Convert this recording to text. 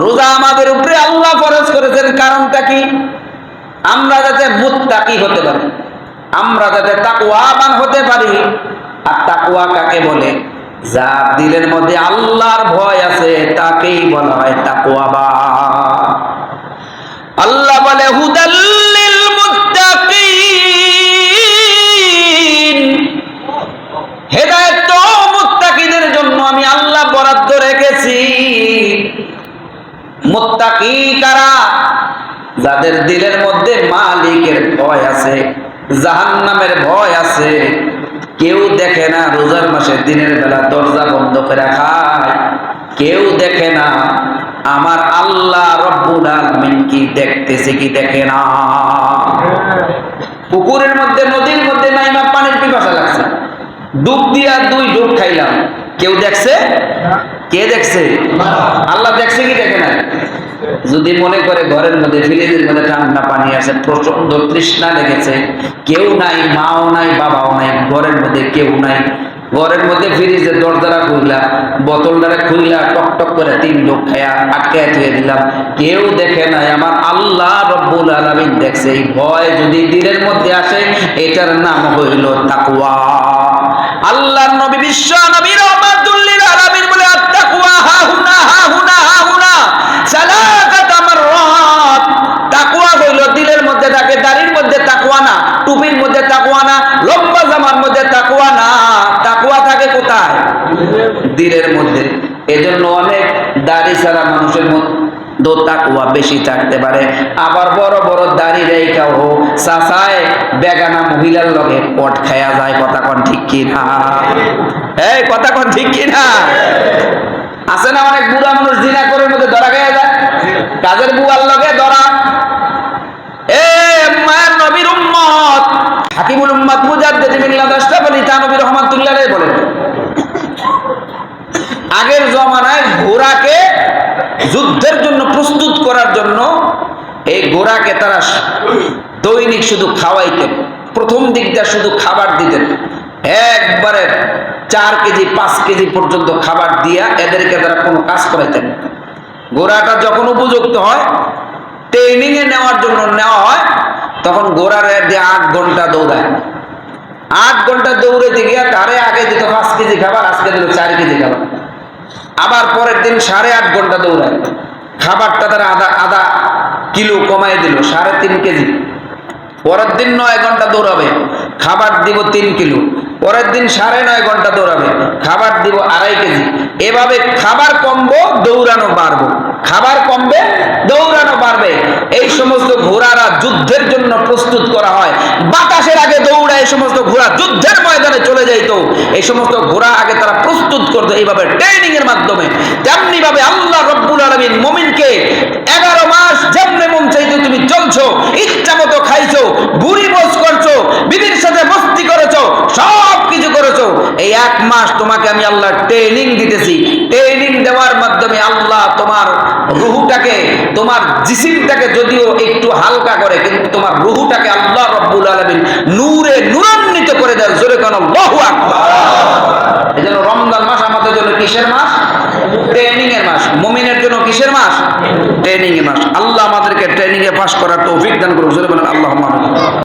রোজা আমাদের উপরে আল্লাহ ফরজ করেছেন, কারণটা কি? আমরা যাতে মুত্তাকি হতে পারি, আমরা যাতে তাকুয়াবান হতে পারি। আর তাকুয়া কাকে বলে? যার দিলের মধ্যে আল্লাহর ভয় আছে, তাকেই বলা হয় তাকুয়াবা আল্লাহ বলে হুদাল্লিল মুত্তাকিন হেদায়েত মুত্তাকিদের জন্য আমি আল্লাহ বরাদ্দ রেখেছি। মুত্তাকি কারা? যাদের দিলের মধ্যে মালিকের ভয় আছে, জাহান্নামের ভয় আছে, কেউ দেখে না রোজার মাসে দিনের বেলা দরজা বন্ধ করে কেউ দেখে না আমার আল্লাহ রব্বুল আলামিন কি দেখতেছে, কি দেখে না। পুকুরের মধ্যে, নদীর মধ্যে নাইমা পানির পিপাসা লাগছে। ডুব দিয়া দুই ডুব খাইলাম। কেউ দেখছে? কে দেখছে? আল্লাহ দেখছে কি দেখে না যদি মনে করে ঘরের মধ্যে, ফ্রিজের মধ্যে ঠান্ডা পানি আছে প্রচণ্ড তৃষ্ণা লেগেছে, কেউ নাই, মাও নাই, বাবাও নাই, ঘরের মধ্যে কেউ নাই। ঘরের মধ্যে ফ্রিজের দরজারা খুললা, বোতলটারে খুললা, টক টক করে তিন লোক খায়া আটকে থুয়ে দিলাম। কেউ দেখে নাই, আমার আল্লাহ রব্বুল আলামিন দেখছে। এই ভয় যদি দিলের মধ্যে আসে, এটার নাম হইল তাকুয়া আল্লাহর নবী বিশ্ব নবী রহমাতুল্লিল দিলের মধ্যে। এজন্য অনেক দাড়ি ছাড়া মানুষের তাকুয়া বেশি থাকতে পারে। আবার বড় বড় দাড়ি রেখাও চাচায় বেগানা মহিলার লগে পট খায়া যায়, কথা কন ঠিক কি না এই, কথা কন ঠিক কি না আছে না অনেক বুড়া মানুষ জিনা করে মধ্যে ধরা গেয়া যায়? কাজের বুয়ার লগে ধরা। এ মায়ের নবীর উম্মত। হাকিমুল উম্মত মুজাদ্দিদ বিল্লাহ দাশতাবলি তানবী যুদ্ধের জন্য প্রস্তুত করার জন্য এই ঘোড়াকে তারা দৈনিক শুধু খাওয়াইতেন। প্রথম দিকটা শুধু খাবার দিতেন। একবারে চার কেজি, পাঁচ কেজি পর্যন্ত খাবার দিয়া এদেরকে তারা কোনো কাজ করাইতেন। না। ঘোড়াটা যখন উপযুক্ত হয় ট্রেনিং এ নেওয়ার জন্য নেওয়া হয়, তখন ঘোড়ার দিয়ে আট ঘণ্টা দৌড়ায়। আট ঘণ্টা দৌড়াইতে গিয়া তারে আগে দিত পাঁচ কেজি খাবার, আজকে দিল চার কেজি খাবার। আবার পরের দিন সাড়ে আট ঘণ্টা দৌড়ায়। খাবারটা তারা আধা আধা কিলো কমাই দিল, সাড়ে তিন কেজি। পরের দিন নয় ঘণ্টা দৌড়াবে, খাবার দিব তিন কিলো। পরের দিন সাড়ে নয় ঘণ্টা দৌড়াবে, খাবার দিব আড়াই কেজি। এভাবে খাবার কমবো, দৌড়ানো বাড়বো। খাবার কমবে, দৌড়ানো বাড়বে। এই সমস্ত ঘোড়ারা যুদ্ধের জন্য প্রস্তুত করা হয়। বাতাসের আগে দৌড়া এই সমস্ত ঘোড়া যুদ্ধের ময়দানে চলে যাইতো। এই সমস্ত ঘোড়া আগে তারা প্রস্তুত করতো এইভাবে ট্রেনিং এর মাধ্যমে। তেমনি ভাবে আল্লাহ এক মাস তোমাকে আমি আল্লাহ ট্রেনিং দিতেছি। ট্রেনিং দেওয়ার মাধ্যমে আল্লাহ তোমার রুহুটাকে, তোমার জিসিমটাকে যদিও একটু হালকা করে, কিন্তু তোমার রুহুটাকে আল্লাহ রব্বুল আলমিন নূরে নূরান্বিত করে দেয় জোরে কেন বহু এই জন্য রমজান মাস আমাদের জন্য কিসের মাস? ট্রেনিং এর মাস। মুমিনের জন্য কিসের মাস? ট্রেনিং এর মাস। আল্লাহ আমাদেরকে ট্রেনিং এ পাস করার তৌফিক দান করুন জোরে বলেন আল্লাহ